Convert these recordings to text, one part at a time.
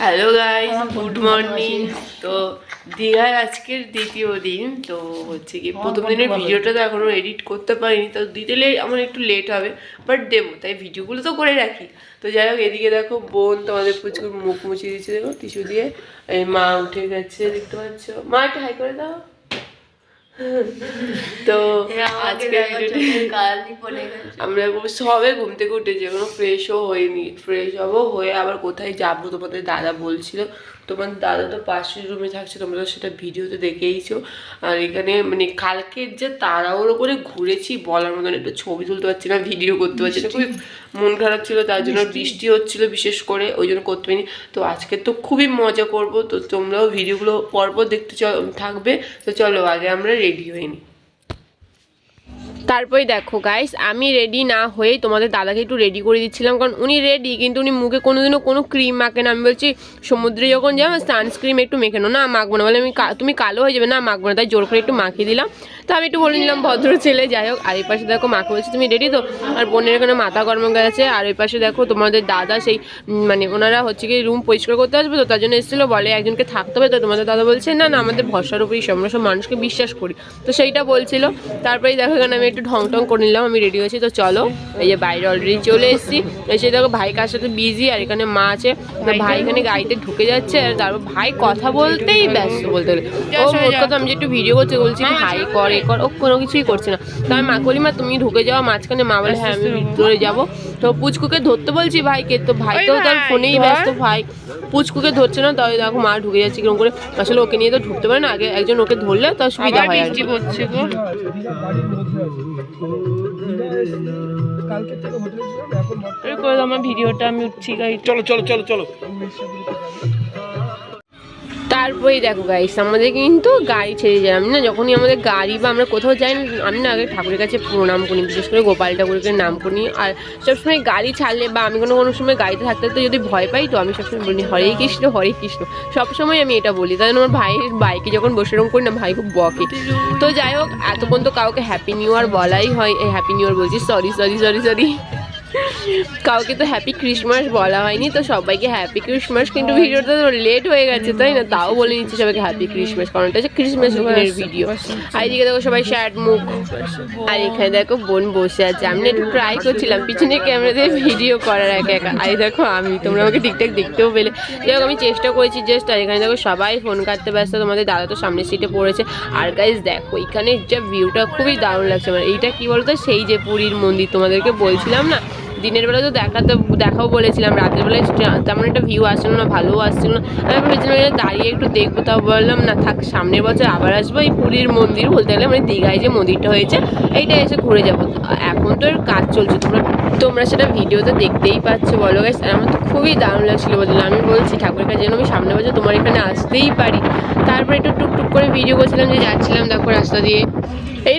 Hello guys good morning তো দীঘার আজকের দ্বিতীয় দিন তো হচ্ছে কি প্রথম দিনের ভিডিওটা তো এখনও এডিট করতে পারিনি তো দিতে আমার একটু লেট হবে বাট দেবো তাই ভিডিওগুলো তো করে রাখি। তো যাই হোক এদিকে দেখো বোন তোমাদের প্রচুর মুখ মুছিয়ে দিচ্ছে দেখো টিসু দিয়ে এই মা উঠে গেছে দেখতে পাচ্ছ। মা একটু হাই করে দাও। তো আজকে আমরা সবে ঘুম থেকে উঠেছি এখনও ফ্রেশও হয়নি ফ্রেশ হব হয়ে আবার কোথায় যাব তোমাদের দাদা বলছিল। তোমাদের দাদা তো পাশের রুমে থাকছে তোমরা তো সেটা ভিডিওতে দেখেইছো। আর এখানে মানে কালকের যে তাড়াহুড়ো করে ঘুরেছি বলার মতন একটু ছবি তুলতে পারছি না ভিডিও করতে পারছি না খুবই মন খারাপ ছিল তার জন্য বৃষ্টি। হচ্ছিল বিশেষ করে ওই জন্য করতে পারিনি। তো আজকে তো খুবই মজা করব তো তোমরাও ভিডিওগুলো পরপর দেখতে থাকবে। তো চলো আগে আমরা রেডি হইনি তারপরে দেখো গাইস আমি রেডি না হয়ে তোমাদের দাদাকে একটু রেডি করে দিচ্ছিলাম কারণ উনি রেডি কিন্তু উনি মুখে কোনোদিনও কোনো ক্রিম মাখে না। আমি বলছি সমুদ্রে যখন যাব সানস্ক্রিম একটু মেখে নাও। না মাখবো না। বলে আমি তুমি কালো হয়ে যাবে না মাখবো না। তাই জোর করে একটু মাখিয়ে দিলাম। তো আমি একটু বলে নিলাম ভদ্র ছেলে যাই হোক। আর এই পাশে দেখো মাকে বলছে তুমি রেডি তো? আর বোনের এখানে মাথা গরম গেছে। আর ওই পাশে দেখো তোমাদের দাদা সেই মানে ওনারা হচ্ছে কি রুম পরিষ্কার করতে আসবে তো তার জন্য এসেছিল। বলে একজনকে থাকতে হবে তো? তোমাদের দাদা বলছে না না আমাদের ভরসার উপরই সব আমরা সব মানুষকে বিশ্বাস করি। তো সেইটা বলছিল। তারপরেই দেখো এখানে আমি একটু ঢং টং করে নিলাম আমি রেডি হয়েছি। তো চলো এই যে বাইরে অলরেডি চলে এসেছি। এসে দেখো ভাই কার সাথে বিজি আর এখানে মা আছে। ভাই এখানে গাড়িতে ঢুকে যাচ্ছে আর তারপর ভাই কথা বলতেই ব্যস্ত বলতে গেলে। ও কথা আমি যে একটু ভিডিও করছি বলছি ভাই হাই কর এ কর। ও কোনো কিছুই করছে না। তো আমি মাকে বলি মা তুমি ঢুকে যাও মাঝখানে মা বলে হ্যাঁ আমি ভিতরে যাব। তো পুচকুকে ধরতে বলছি ভাইকে তো ভাই তো তার ফোনেই ব্যস্ত ভাই। পুচকুকে ধরছে না তাই দেখো মা ঢুকে যাচ্ছে কীরকম করে। আসলে ওকে নিয়ে তো ঢুকতে পারে না। আগে একজন ওকে ধরলে তার সুবিধা হয় আর কি। কালকে থেকে হোটেলে ছিলাম এখন আমার ভিডিওটা আমি উঠছি গাড়ি চলো চলো চলো চলো। তারপরেই দেখো গাইস আমাদের কিন্তু গাড়ি ছেড়ে যায় আমি না? যখনই আমাদের গাড়ি বা আমরা কোথাও যাই, আমি না আগে ঠাকুরের কাছে প্রণাম করি, বিশেষ করে গোপাল ঠাকুরকে নাম করি। আর সবসময় গাড়ি ছাড়লে বা আমি কোনো কোনো সময় গাড়িতে থাকতে তো যদি ভয় পাই, তো আমি সবসময় বলি, হরে কৃষ্ণ হরে কৃষ্ণ। সবসময় আমি এটা বলি। তাই আমার ভাইয়ের বাইকে যখন বসে রকম করি না, ভাই খুব বকে। তো যাই হোক, এতক্ষণ তো কাউকে হ্যাপি নিউ ইয়ার বলাই হয় হ্যাপি নিউ ইয়ার বলছি সরি সরি সরি সরি কাউকে তো হ্যাপি ক্রিসমাস বলা হয়নি, তো সবাইকে হ্যাপি ক্রিসমাস কিন্তু ভিডিওটা তো লেট হয়ে গেছে, তাই না? তাও বলে নিচ্ছি সবাইকে হ্যাপি ক্রিসমাস কারণ এটা হচ্ছে ক্রিসমাস দিনের ভিডিও আর এদিকে দেখো সবাই শার্ট মুখ। আর এখানে দেখো বোন বসে আছে। আমি একটু ট্রাই করছিলাম, পিছনে ক্যামেরা দিয়ে ভিডিও করার একা একা। আর দেখো, আমি, তোমরা আমাকে ঠিকঠাক দেখতেও পেলে। যাই হোক, আমি চেষ্টা করেছি জাস্ট আর এখানে দেখো সবাই ফোন কাটতে ব্যস্ত, তোমাদের দাদা তো সামনের সিটে পড়েছে। আর গাইজ দেখো এখানে যা ভিউটা খুবই দারুণ লাগছে। মানে এইটা কি বলতো? সেই যে পুরীর মন্দির, তোমাদেরকে বলছিলাম না? দিনের বেলা তো দেখাতে, দেখাও বলেছিলাম, রাতের বেলায় তেমন একটা ভিউ আসছিল না, ভালোও আসছিল না। আমি ভেবেছিলাম দাঁড়িয়ে একটু দেখব, তাও বললাম, না থাক, সামনের বছর আবার আসব। এই পুরীর মন্দির বলতে গেলে মানে দীঘায় যে মন্দিরটা হয়েছে, এইটা এসে ঘুরে যাব। এখন তো কাজ চলছে, তোমরা তোমরা সেটা ভিডিওতে দেখতেই পাচ্ছ, বলো গাইস আর আমার তো খুবই দারুণ লাগছিল বলছিলাম আমি বলছি ঠাকুরের কাছে যেন আমি সামনে বছর তোমার এখানে আসতেই পারি। তারপরে একটু টুকটুক করে ভিডিও করছিলাম যে যাচ্ছিলাম, দেখো রাস্তা দিয়ে।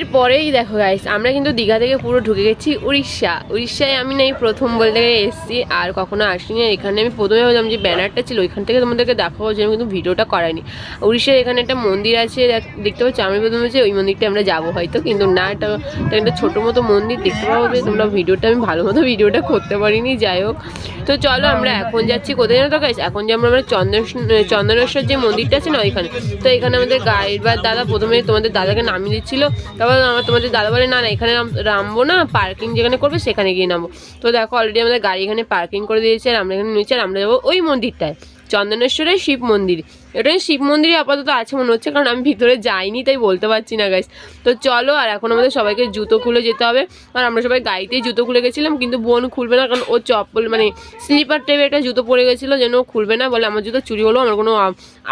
এরপরেই দেখো গাইস আমরা কিন্তু দীঘা থেকে পুরো ঢুকে গেছি উড়িষ্যা। উড়িষ্যায় আমি না এই প্রথম বলতে গেলে এসেছি, আর কখনো আসিনি। এখানে আমি প্রথমে বললাম যে ব্যানারটা ছিল, ওইখান থেকে তোমাদেরকে দেখাবো যে আমি কিন্তু ভিডিওটা করাইনি উড়িষ্যার এখানে একটা মন্দির আছে দেখতে পাচ্ছ? আমি প্রথমে হচ্ছে ওই মন্দিরটা আমরা যাব হয়তো, কিন্তু না, এটা একটা ছোটো মতো মন্দির, দেখতে পাবে তোমরা ভিডিওটা, আমি ভালো মতো ভিডিওটা করতে পারিনি, যাই হোক। তো চলো আমরা এখন যাচ্ছি কোথায় জানো তো গাইস এখন যে আমরা আমরা চন্দন, চন্দনেশ্বর যে মন্দিরটা আছে না ওইখানে, তো এখানে আমাদের গাইড বা দাদা প্রথমে তোমাদের দাদাকে নামিয়ে দিচ্ছিল, তারপর আমার তোমাদের দাদা বলে না না, এখানে নামবো না পার্কিং যেখানে করবে সেখানে গিয়ে নামবো। তো দেখো অলরেডি আমাদের গাড়ি এখানে পার্কিং করে দিয়েছে, আর আমরা এখানে নিয়েছি আর আমরা যাব ওই মন্দিরটায়। চন্দনেশ্বরের শিব মন্দির। এটা শিব মন্দিরই আপাতত আছে মনে হচ্ছে, কারণ আমি ভিতরে যাইনি, তাই বলতে পারছি না গাইস তো চলো, আর এখন আমাদের সবাইকে জুতো খুলে যেতে হবে। আর আমরা সবাই গাড়িতেই জুতো খুলে গেছিলাম, কিন্তু বোন খুলবে না, কারণ ও চপ্পল মানে স্লিপার টাইপের একটা জুতো পরে গেছিল, যেন ও খুলবে না, বলে আমার জুতো চুরি হলো, আমার কোনো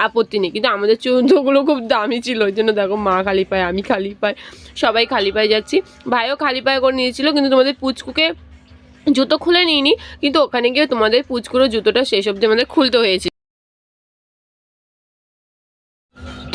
আপত্তি নেই। কিন্তু আমাদের জুতোগুলো খুব দামি ছিল, ওই জন্য দেখো মা খালি পায়, আমি খালি পাই, সবাই খালি পায়ে যাচ্ছি। ভাইও খালি পায়ে করে নিয়েছিল, কিন্তু তোমাদের পুচকুকে জুতো খুলে নিইনি কিন্তু ওখানে গিয়ে তোমাদের পুচকুড়ো জুতোটা শেষ অবধি আমাদের খুলতে হয়েছে।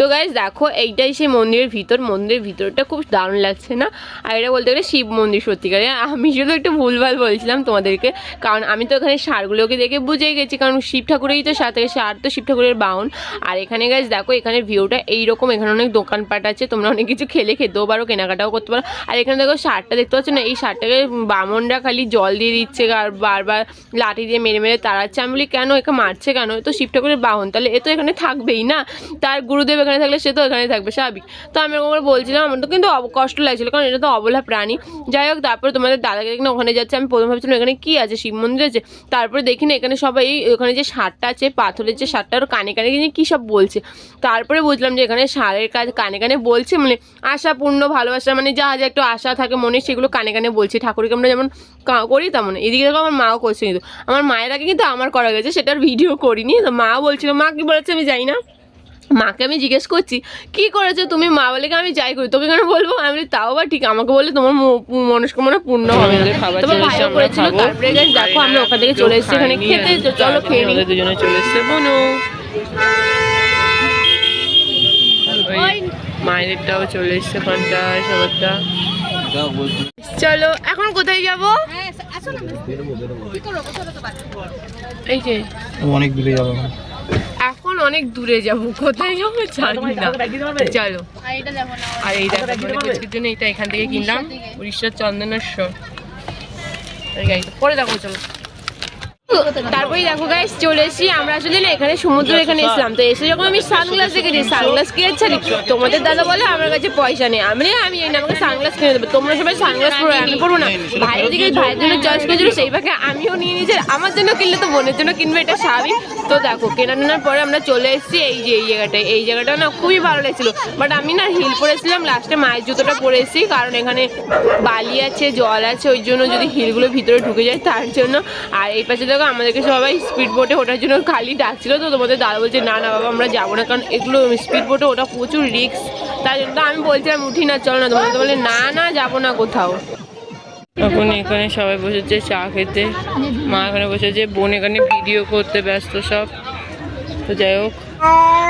তো গাইজ দেখো, এইটাই সেই মন্দিরের ভিতর। মন্দিরের ভিতরটা খুব দারুণ লাগছে না? আর এটা বলতে গেলে শিব মন্দির, সত্যিকারে। আমি শুধু একটু ভুলভাল বলছিলাম তোমাদেরকে। কারণ আমি তো এখানে সারগুলোকে দেখে বুঝে গেছি, কারণ শিব ঠাকুরেই তো সাথে, সার তো শিব ঠাকুরের বাউন আর এখানে গাইজ দেখো, এখানে ভিউটা এইরকম। এখানে অনেক দোকানপাট আছে, তোমরা অনেক কিছু খেলে, খেতেও পারো, কেনাকাটাও করতে পারো। আর এখানে দেখো, সারটা দেখতে পাচ্ছ না? এই সারটাকে বামনরা খালি জল দিয়ে দিচ্ছে, আর বারবার লাঠি দিয়ে মেরে মেরে তাড়াচ্ছে। আমি বলি, কেন? একে মারছে কেন? তো শিব ঠাকুরের বাহন। তাহলে এ তো এখানে থাকবেই না? তার গুরুদেব এখানে থাকলে সে তো এখানে থাকবে, স্বাভাবিক। তো আমি এরকম করে বলছিলাম, আমার তো কিন্তু কষ্ট লাগছিল, কারণ এটা তো অবলা প্রাণী। যাই হোক, তারপরে তোমাদের দাদাকে না, ওখানে যাচ্ছে, আমি প্রথম ভাবছিলাম, এখানে কি আছে? শিব মন্দির আছে? তারপরে দেখি না, এখানে সবাই ওখানে যে সারটা আছে, পাথরের যে সারটা, ওর কানে কানে কী সব বলছে। তারপরে বুঝলাম যে এখানে সারের কাজ কানে কানে বলছে মানে আশা পূর্ণ ভালোবাসা মানে যা যা একটু আশা থাকে মনে, সেগুলো কানে কানে বলছে। ঠাকুরকে আমরা যেমন করি তেমন। এদিকে দেখো আমার মাও করছে কিন্তু। আমার মায়ের আগে কিন্তু আমার করা গেছে, সেটার ভিডিও করিনি। তো মা বলছিল, মা কি বলেছে আমি জানি না। মাকে আমি জিজ্ঞেস করছি কি করেছ তুমি? মা বলে কি আমি যাই করি তোকে কেন বলব? আমি বলি, তাও বা ঠিক আমাকে বললে তোমার ম- মনস্কামনা পূর্ণ হবে তোমার ভাইও করেছিল তারপরে দেখো আমরা ওখান থেকে চলে এসেছি এখানে খেতে চলো খেয়ে নিই। দুজনে চলে এসছে বনু। ওই মায়েরটাও চলে এসছে ওখানটা সবারটা। চলো এখন কোথায় যাব? এই যে। অনেক দূরে যাবে। এখন অনেক দূরে যাব কোথায় যাব জানি না। চলো। আর এই দেখো জন্য এইটা এখান থেকে কিনলাম উড়িষ্যার চন্দনেশ্বর। এই গাড়িটা পরে দেখো চলো। তারপরে দেখো গাইস চলে এসেছি। আমরা আসলে না এখানে সমুদ্র এখানে এসলাম তো এসে যখন আমি সানগ্লাস দেখেছি সানগ্লাস কিনে ছাড়ি তোমাদের দাদা বলে আমার কাছে পয়সা নেই। আমি আমি এই না আমাকে সানগ্লাস কিনে দেবো। তোমরা সবাই সানগ্লাস পরো আমি পরবো না। ভাইয়ের দিকে ভাইয়ের জন্য চয়েস করেছিল সেই ভাগে আমিও নিয়ে নিয়েছি। আমার জন্য কিনলে তো বোনের জন্য কিনবে এটা স্বাভাবিক। তো দেখো কেনা নেওয়ার পরে আমরা চলে এসেছি এই যে এই জায়গাটায়। এই জায়গাটা না খুবই ভালো লাগছিল। বাট আমি না হিল পরেছিলাম লাস্টে মায়ের জুতোটা পরে এসেছি। কারণ এখানে বালি আছে জল আছে ওই জন্য যদি হিলগুলো ভিতরে ঢুকে যায় তার জন্য। আর এই পাশে দেখো আমাদেরকে সবাই স্পিড বোটে ওঠার জন্য খালি ডাকছিল তো তোমাদের দাদা বলছে, না না, বাবা, আমরা যাব না। কারণ এগুলো স্পিড বোটে ওটা প্রচুর রিস্ক তাই জন্য তো আমি বলছিলাম, উঠি না, চলো না। তোমাদের বলে, না না, যাব না কোথাও। এখন এখানে সবাই বসেছে চা খেতে। মা এখানে বসেছে, বোন এখানে ভিডিও করতে ব্যস্ত সব। তো যাই হোক।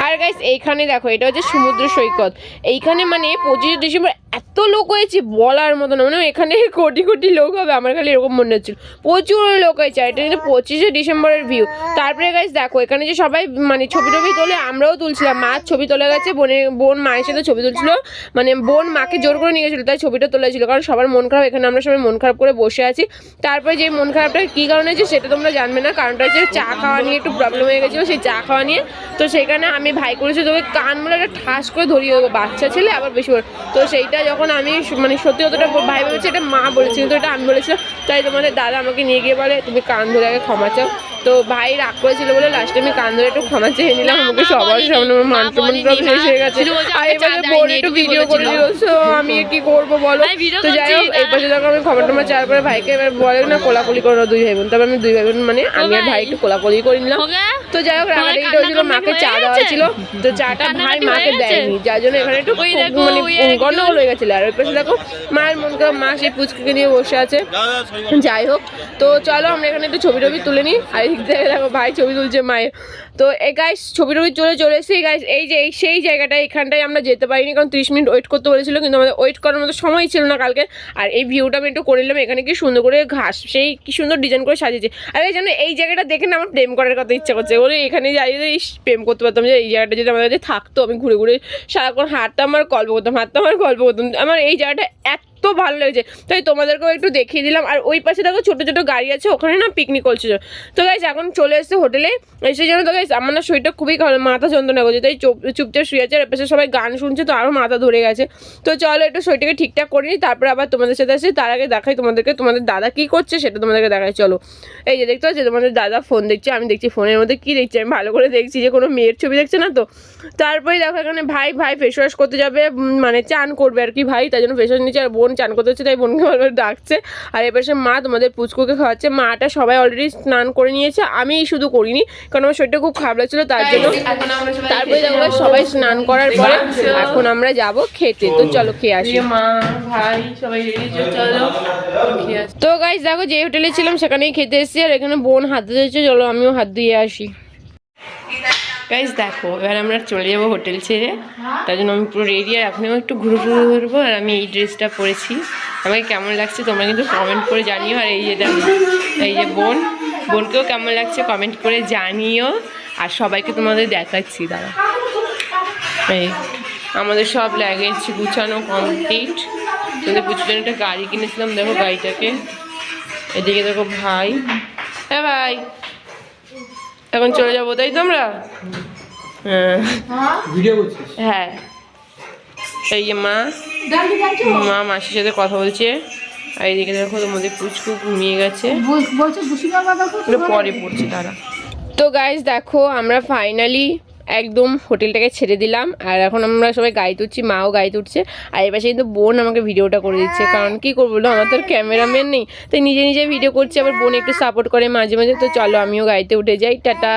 আর গাইস এইখানে দেখো, এটা হচ্ছে সমুদ্র সৈকত। এইখানে মানে পঁচিশে ডিসেম্বর এত লোক হয়েছে, বলার মতো না। মানে এখানে কোটি কোটি লোক হবে, আমার খালি এরকম মনে হচ্ছিল। প্রচুর লোক হয়েছে এটা কিন্তু পঁচিশে ডিসেম্বরের ভিউ তারপরে গাইস দেখো, এখানে যে সবাই মানে ছবি টবি তোলে, আমরাও তুলছিলাম। মা ছবি তোলা গেছে বোনের বোন মায়ের সাথে ছবি তুলছিল। মানে বোন মাকে জোর করে নিয়ে গেছিল, তাই ছবিটা তোলা কারণ সবার মন খারাপ, এখানে আমরা সবাই মন খারাপ করে বসে আছি। তারপরে যে মন খারাপটা কী কারণে হয়েছে, সেটা তোমরা জানবে না, কারণটা হচ্ছে চা খাওয়া নিয়ে একটু প্রবলেম হয়ে গেছিল সেই চা খাওয়া নিয়ে। তো সেখানে আমি ভাই করেছি তোকে কান বলে একটা ঠাস করে ধরিয়ে বাচ্চা ছেলে আবার বেশি তো সেইটা যখন আমি মানে সত্যি অতটা ভাই বলেছি, এটা মা বলেছি, কিন্তু এটা আমি বলেছিলাম। তাই তোমাদের দাদা আমাকে নিয়ে গিয়ে বলে, তুমি কান ধরে আগে ক্ষমা চাও। তো ভাই রাগ করেছিল বলে লাস্টে আমি কান ধরে একটু ক্ষমা চেয়ে নিলাম আমাকে সবার সামনে আমার মান সম্মান সব শেষ হয়ে গেছে। আর এবারে বোন একটু ভিডিও করে দিল তো আমি কি করব বলো? তো যাই হোক এই পাশে দেখো আমি ক্ষমা টমা চাওয়ার পরে ভাইকে এবার বলে না কোলাকুলি করো দুই ভাই বোন। তবে আমি দুই ভাই বোন মানে আমি আর ভাই একটু কোলাকুলি করে নিলাম। তো যাই হোক রাগারাগিটা হয়েছিল মাকে চা দেওয়া ছিল তো চাটা ভাই মাকে দেয়নি যার জন্য এখানে একটু মানে গন্ডগোল হয়ে গেছিল। আর ওই পাশে দেখো মায়ের মন খারাপ মা সেই পুচকিকে নিয়ে বসে আছে। যাই হোক তো চলো আমরা এখানে একটু ছবি টবি তুলে নিই। আর এদিক থেকে দেখো ভাই ছবি তুলছে মায়ের। তো এই গাইস ছবি টবি চলে চলে এসেছি। গাইস এই যে, এই সেই জায়গাটা এখানটায় আমরা যেতে পারিনি, কারণ ত্রিশ মিনিট ওয়েট করতে বলেছিল, কিন্তু আমাদের ওয়েট করার মতো সময় ছিল না কালকে। আর এই ভিউটা আমি একটু করে নিলাম, এখানে কি সুন্দর করে ঘাস, সেই কি সুন্দর ডিজাইন করে সাজিয়েছে। আর এই জন্য এই জায়গাটা দেখে না আমার প্রেম করার কথা ইচ্ছা করছে। বলে, এখানে যাই যদি প্রেম করতে পারতাম যে, এই জায়গাটা যদি আমাদের কাছে থাকতো, আমি ঘুরে ঘুরে সারাক্ষণ হাঁটতাম আর গল্প করতাম, হাঁটতাম আর গল্প করতাম। আমার এই জায়গাটা এত ভালো লেগেছে। তাই তোমাদেরকেও একটু দেখিয়ে দিলাম। আর ওই পাশে দেখো ছোটো ছোটো গাড়ি আছে, ওখানে না পিকনিক করছে তো গাইজ এখন চলে এসেছে হোটেলে এসে যেন তো গাইজ আমার না শরীরটা খুবই মাথা যন্ত্রণা করছে। তাই চুপ- চুপচাপ শুয়ে আছে আর পাশে সবাই গান শুনছে, তো আরও মাথা ধরে গেছে। তো চলো একটু শরীরটাকে ঠিকঠাক করে নিই, তারপরে আবার তোমাদের সাথে আসি। তার আগে দেখাই তোমাদেরকে, তোমাদের দাদা কী করছে সেটা তোমাদেরকে দেখাই। চলো। এই যে দেখতে পাচ্ছি, তোমাদের দাদা ফোন দেখছে, আমি দেখছি ফোনের মধ্যে কী দেখছি, আমি ভালো করে দেখছি যে কোনো মেয়ের ছবি দেখছে না তো? তারপরে দেখো এখানে ভাই ভাই ফেস ওয়াশ করতে যাবে মানে চান করবে আর কি ভাই তাই জন্য ফেস ওয়াশ নিচ্ছে আর বোন চান করতে হচ্ছে তাই বোনকে বারবার ডাকছে। আর এবার সে মা তোমাদের পুচকুকে খাওয়াচ্ছে। মাটা সবাই অলরেডি স্নান করে নিয়েছে আমি শুধু করিনি, কারণ আমার শরীরটা খুব খারাপ লাগছিল তার জন্য তারপরে দেখো সবাই স্নান করার পরে এখন আমরা যাব খেতে। তো চলো খেয়ে আসি। মা ভাই সবাই রেডি চলো। খেয়ে আসি। তো গাইজ দেখো যে হোটেলে ছিলাম সেখানেই খেতে এসেছি আর এখানে বোন হাত ধুয়েছে চলো আমিও হাত ধুয়ে আসি। গাইজ দেখো এবার আমরা চলে যাব হোটেল ছেড়ে। তার জন্য আমি পুরো রেডি আর আমি একটু ঘুরে ঘুরে ঘুরবো আর আমি এই ড্রেসটা পরেছি। আমাকে কেমন লাগছে তোমরা কিন্তু কমেন্ট করে জানিও আর এই যে দেখো এই যে বোন বোনকেও কেমন লাগছে কমেন্ট করে জানিও। আর সবাইকে তোমাদের দেখাচ্ছি দাঁড়া এই আমাদের সব লাগেজ গুছানো কমপ্লিট তোদের পুজোর জন্য একটা গাড়ি কিনেছিলাম দেখো গাড়িটাকে। এদিকে দেখো ভাই। হ্যাঁ ভাই এখন চলে যাব তাই তোমরা? হ্যাঁ। হ্যাঁ। এই যে মা মা মাসির সাথে কথা বলছে। আর এইদিকে দেখো তোমাদের পুচকু ঘুমিয়ে গেছে। পরে পড়ছে তারা তো গাইজ দেখো আমরা ফাইনালি একদম হোটেলটাকে ছেড়ে দিলাম আর এখন আমরা সবাই গাড়িতে উঠছি মাও গাড়িতে উঠছে আর এবার কিন্তু বোন আমাকে ভিডিওটা করে দিচ্ছে কারণ কি করব বলো আমার তো ক্যামেরাম্যান নেই তাই নিজে নিজে ভিডিও করছি আবার বোন একটু সাপোর্ট করে মাঝে মাঝে তো চলো আমিও গাড়িতে উঠে যাই টাটা।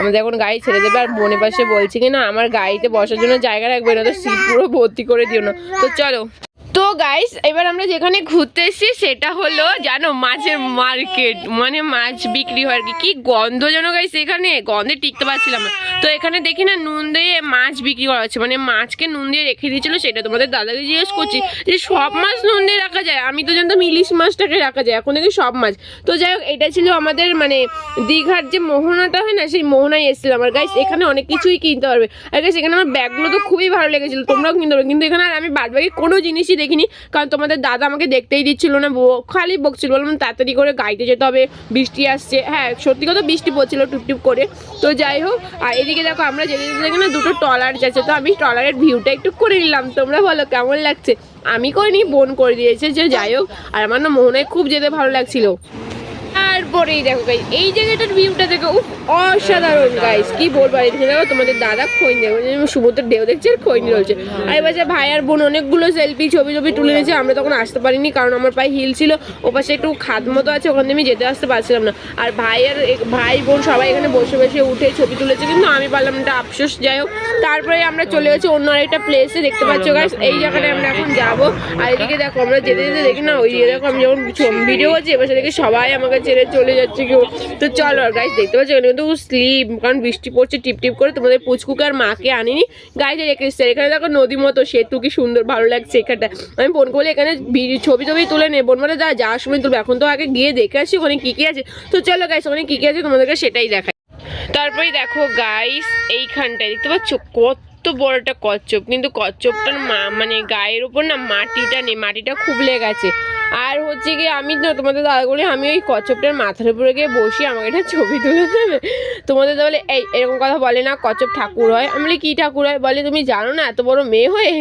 আমাদের এখন গাড়ি ছেড়ে দেবে আর বোনের পাশে বলছি কি না আমার গাড়িতে বসার জন্য জায়গা রাখবে না তো সিট পুরো ভর্তি করে দিও না। তো চলো। তো গাইস এবার আমরা যেখানে ঘুরতে এসেছি সেটা হলো জানো মাছের মার্কেট মানে মাছ বিক্রি হয় আর কি। কি গন্ধ যেন গাইস এখানে গন্ধে টিকতে পারছিলাম না। তো এখানে দেখি না নুন দিয়ে মাছ বিক্রি করা হচ্ছে। মানে মাছকে নুন দিয়ে রেখে দিয়েছিল সেটা তোমাদের দাদাকে জিজ্ঞেস করছি যে সব মাছ নুন দিয়ে রাখা যায়? আমি তো জানতাম ইলিশ মাছটাকে রাখা যায়। এখন দেখি সব মাছ। তো যাই হোক এটা ছিল আমাদের মানে দীঘার যে মোহনাটা হয় না সেই মোহনায় এসেছিলাম। আর গাইস এখানে অনেক কিছুই কিনতে পারবে। আর গাইস এখানে আমার ব্যাগগুলো তো খুবই ভালো লেগেছিল। তোমরাও কিনতে পারবে। কিন্তু এখানে আর আমি বাদ বাকি কোনো জিনিসই দেখিনি, কারণ তোমাদের দাদা আমাকে দেখতেই দিচ্ছিল না খালি বকছিল, বললাম তাড়াতাড়ি করে গাড়িতে যেতে হবে, বৃষ্টি আসছে। হ্যাঁ সত্যি কথা বৃষ্টি পড়ছিল টুপটুপ করে। তো যাই হোক, আর এদিকে দেখো আমরা যেতে যেতে দেখি না দুটো ট্রলার যাচ্ছে, তো আমি ট্রলারের ভিউটা একটু করে নিলাম। তোমরা বলো কেমন লাগছে? আমি করিনি বোন করে দিয়েছে, যে যাই হোক, আর আমার না মোহনায় খুব যেতে ভালো লাগছিল। তারপরেই দেখো গাইস এই জায়গাটার ভিউটা দেখো, উফ, অসাধারণ গাইস কি বলব, আর দেখো তোমাদের দাদা খৈন দেখো সমুদ্রের ঢেউ দেখছে আর খৈনি রয়েছে আর এবার যে ভাই আর বোন অনেকগুলো সেলফি ছবি ছবি তুলে নিয়েছে, আমরা তখন আসতে পারিনি, কারণ আমার পায়ে হিল ছিল, ও পাশে একটু খাদ মতো আছে, ওখান থেকে আমি যেতে আসতে পারছিলাম না। আর ভাই আর ভাই, বোন সবাই এখানে বসে বসে উঠে ছবি তুলেছে, কিন্তু আমি পারলাম এটা আফসোস, যাই হোক। তারপরে আমরা চলে গেছি অন্য আরেকটা প্লেসে দেখতে পাচ্ছ গাইস এই জায়গাটায় আমরা এখন যাব। আর এদিকে দেখো, আমরা যেতে যেতে দেখি না, ওই দেখো, আমি যখন ভিডিও করছি, এবার সেদিকে সবাই আমাকে ছেড়ে চলে যাচ্ছে কেউ। তো চলো আর গাইস দেখতে পাচ্ছ, এখানে কিন্তু স্লিপ কারণ বৃষ্টি পড়ছে টিপ টিপ করে তোমাদের পুচকুকে আর মাকে আনিনি। গাড়িতে রেখে এসছে। এখানে দেখো নদী মতো সেতু, কি সুন্দর, ভালো লাগছে এখানটা। আমি ফোন করলে এখানে ছবি টবি তুলে নে, বোন মানে যা যাওয়ার সময় তুলবে। এখন তো আগে গিয়ে দেখে আসি ওখানে কী কী আছে। তো চলো গাইস ওখানে কী কী আছে তোমাদেরকে সেটাই দেখাই। তারপরে দেখো গাইস এইখানটায় দেখতে পাচ্ছ, কত বড় একটা কচ্ছপ। কিন্তু কচ্ছপটার মানে গায়ের উপর না মাটিটা নেই, মাটিটা খুবলে গেছে আর হচ্ছে কি আমি তো তোমাদের দাদা বলে আমি ওই কচ্ছপটার মাথার উপরে গিয়ে বসি আমাকে একটা ছবি তুলে দেবে। তোমাদের দাদা বলে এই এরকম কথা বলে না কচ্ছপ ঠাকুর হয়। আমি বলি কী ঠাকুর হয়? বলে তুমি জানো না এত বড় মেয়ে হয়ে?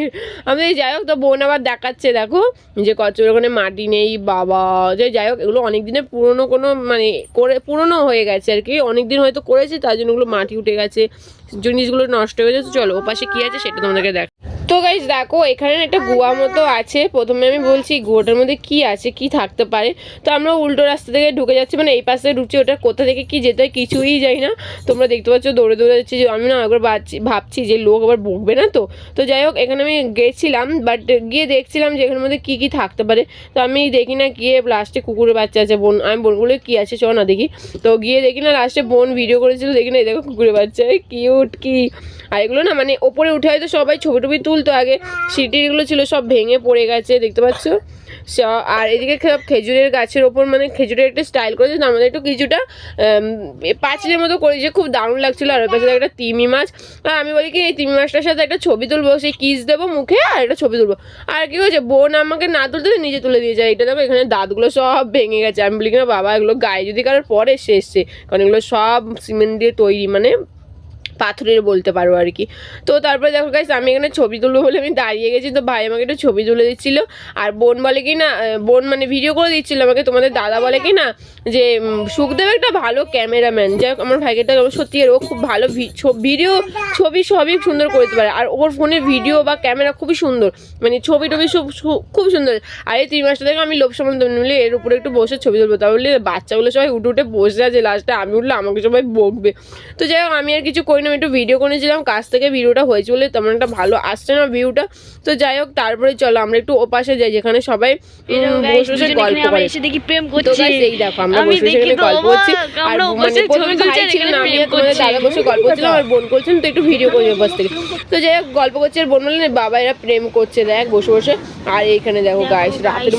আমি বলি, যাই হোক তো বোন আবার দেখাচ্ছে দেখো। যে কচ্ছপের ওখানে মাটি নেই বাবা যে যাই হোক এগুলো অনেক দিনের পুরনো কোনো মানে করে পুরনো হয়ে গেছে আর কি। অনেক দিন হয়তো করেছে তার জন্য ওগুলো মাটি উঠে গেছে জিনিসগুলো নষ্ট হয়ে গেছে। চলো ও পাশে কী আছে সেটা তোমাদেরকে দেখ তো গাইজ দেখো এখানে একটা গুয়া মতো আছে। প্রথমে আমি বলছি গুয়াটার মধ্যে কি আছে, কি থাকতে পারে? তো আমরা উল্টো রাস্তা থেকে ঢুকে যাচ্ছি মানে এই পাশে ঢুকছি, ওটা কোথা থেকে কি যেতে হয় কিছুই যাই না। তোমরা দেখতে পাচ্ছ দৌড়ে দৌড়ে যাচ্ছি, যে আমি না একবার ভাবছি ভাবছি যে লোক আবার বকবে না তো। তো যাই হোক, এখানে আমি গেছিলাম বাট গিয়ে দেখছিলাম যে এখানের মধ্যে কী কী থাকতে পারে। তো আমি দেখি না গিয়ে লাস্টে কুকুরের বাচ্চা আছে, বোন, আমি বোনগুলো কী আছে চ না দেখি। তো গিয়ে দেখি না লাস্টে বোন ভিডিও করেছিল, দেখি না এই দেখো কুকুরের বাচ্চা কিউট কি। আর এগুলো না মানে ওপরে উঠে হয়তো সবাই ছবি টবি তুলতো আগে সিটিগুলো ছিল সব ভেঙে পড়ে গেছে, দেখতে পাচ্ছ? আর এদিকে সব খেজুরের গাছের ওপর মানে খেজুরের একটা স্টাইল করেছে আমাদের একটু কিছুটা পাঁচিলের মতো করেছে খুব দারুণ লাগছিল। আর ওর পাশে একটা তিমি মাছ। আর আমি বলি কি, এই তিমি মাছটার সাথে একটা ছবি তুলবো, সেই কিস দেবো মুখে, আর একটা ছবি তুলবো। আর কি হয়েছে, বোন আমাকে না তুলতে নিজে তুলে দিয়ে যায়। এটা দেখো, এখানে দাঁতগুলো সব ভেঙে গেছে। আমি বলি কি, না বাবা, এগুলো গায়ে যদি কারোর পরে এসে এসছে। কারণ এগুলো সব সিমেন্ট দিয়ে তৈরি মানে পাথরের বলতে পারো আর কি। তো তারপরে দেখো গাইস আমি এখানে ছবি তুলবো বলে আমি দাঁড়িয়ে গেছি। তো ভাই আমাকে একটু ছবি তুলে দিচ্ছিল। আর বোন বলে কি না বোন মানে ভিডিও করে দিচ্ছিল আমাকে। তোমাদের দাদা বলে কি না, যে সুখদেব একটা ভালো ক্যামেরাম্যান যাই হোক, আমার ভাইকে সত্যি ও খুব ভালো ভিডিও ছবি সবই সুন্দর করতে পারে। আর ওর ফোনে ভিডিও বা ক্যামেরা খুবই সুন্দর। মানে ছবি টবি সব খুব সুন্দর। আর এই তিন মাসটা থেকে আমি লোভ সম্বন্ধ মিলে এর উপরে একটু বসে ছবি তুলবো। তাহলে বাচ্চাগুলো সবাই উঠে উঠে বসে আছে। লাস্টে আমি উঠলে আমাকে সবাই বকবে। তো যাই হোক, আমি আর কিছু করি আমি একটু ভিডিও করেছিলাম কাছ থেকে ভিডিওটা হয়েছে বলে তেমন একটা ভালো আসছে না ভিউটা তো যাই হোক তারপরে চলো আমরা একটু ওপাশে যাই যেখানে সবাই বসে বসে গল্প করে। এসে দেখি প্রেম করছে। এই দেখো আমরা বসে বসে এখানে গল্প করছি। আর মানে প্রথমে ভাই ছিলেন আমি তোমাদের দাদা বসে গল্প করছিলাম আর বোন করছেন তো একটু ভিডিও থেকে। তো যাই হোক গল্প করছে আর বোন বললেন বাবা এরা প্রেম করছে দেখ বসে বসে। আর এইখানে দেখো গাইস রাতের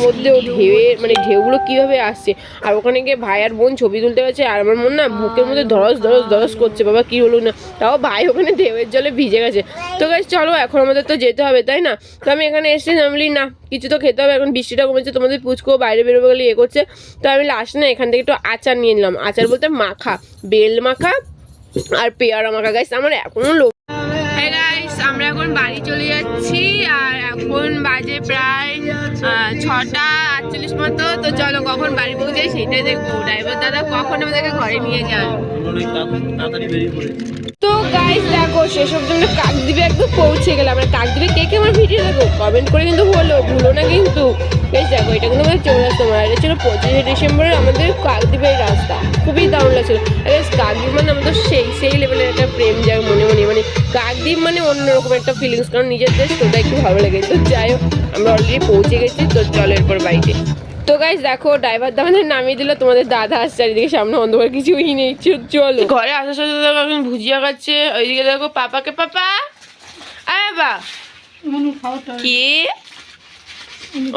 ঢেউয়ের মানে ঢেউগুলো কীভাবে আসছে। আর ওখানে গিয়ে ভাই আর বোন ছবি তুলতে গেছে আর আমার মন না বুকের মধ্যে ধরস ধরস ধরস করছে বাবা কি হলো না? তাও ভাই ওখানে ঢেউয়ের জলে ভিজে গেছে। তো গাইস চলো, এখন আমাদের তো যেতে হবে, তাই না? তো আমি এখানে এসে নামলি না, কিছু তো খেতে হবে, এখন বৃষ্টিটা কমেছে, তোমাদের পুচকো বাইরে বেরোবে গেলে এ করছে। তো আমি লাস্ট না, এখান থেকে একটু আচার নিয়ে নিলাম। আচার বলতে মাখা, বেল মাখা আর পেয়ারা মাখা। গাইস আমার এখনও লোক আমরা এখন বাড়ি চলে যাচ্ছি, আর এখন বাজে প্রায় ছটা আটচল্লিশ মতো। তো চলো, কখন বাড়ি পৌঁছাই সেটাই দেখব। ড্রাইভার দাদা কখন আমাদেরকে ঘরে নিয়ে যান দেখো শেষব জন্য কাকদ্বীপে একদম পৌঁছে গেলাম। আমরা কাকদ্বীপে কে কে আমার ভিডিও দেখো কমেন্ট করে কিন্তু বলো, ভুলো না কিন্তু। বেশ দেখো, এটা কিন্তু আমাদের চৌরাস্তা মারা এটা ছিল পঁচিশে ডিসেম্বরের আমাদের কাকদ্বীপের রাস্তা। খুবই দারুণ লাগছিল। আরে কাকদ্বীপ মানে আমাদের সেই সেই লেভেলের একটা প্রেম যায় মনে মনে। মানে কাকদ্বীপ মানে অন্যরকম একটা ফিলিংস কারণ নিজের দেশ তোটা একটু ভালো লাগে। তো যাই হোক, আমরা অলরেডি পৌঁছে গেছি, তো চলো এরপর বাড়িতে তো গাইস দেখো ড্রাইভার দা আমাদের নামিয়ে দিল তোমাদের দাদা আসছে চারিদিকে সামনে অন্ধকার কিছুই নেই চলো। ঘরে আসার সাথে দেখো এখন ভুজিয়া খাচ্ছে ওইদিকে দেখো পাপাকে পাপা। আয় বা কি?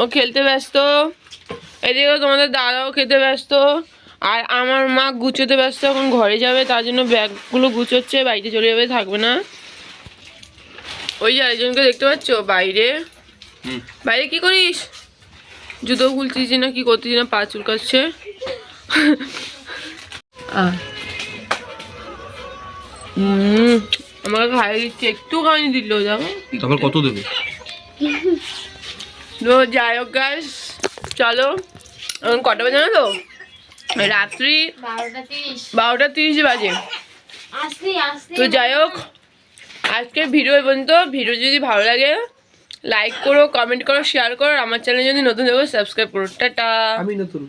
ও খেলতে ব্যস্ত। এদিকে তোমাদের দাদাও খেতে ব্যস্ত। আর আমার মা গুছোতে ব্যস্ত এখন ঘরে যাবে তার জন্য ব্যাগগুলো গুছোচ্ছে বাড়িতে চলে যাবে থাকবে না। ওই যে আরেকজনকে দেখতে পাচ্ছ? বাইরে। বাইরে কি করিস? জুতো খুলছিস না কি করছিস না পা চুলকাচ্ছে। আমাকে খাইয়ে দিচ্ছে একটু খাইয়ে দিল দেখো তারপর কত দেবে? তো যাই হোক গাইস চলো। এখন কটা বাজে না তো? রাত্রি বারোটা তিরিশ। বাজে। তো যাই হোক আজকের ভিডিও পর্যন্ত। ভিডিও যদি ভালো লাগে লাইক করো কমেন্ট করো শেয়ার করো আমার চ্যানেল যদি নতুন দেবো সাবস্ক্রাইব করো। টাটা। আমি নতুন।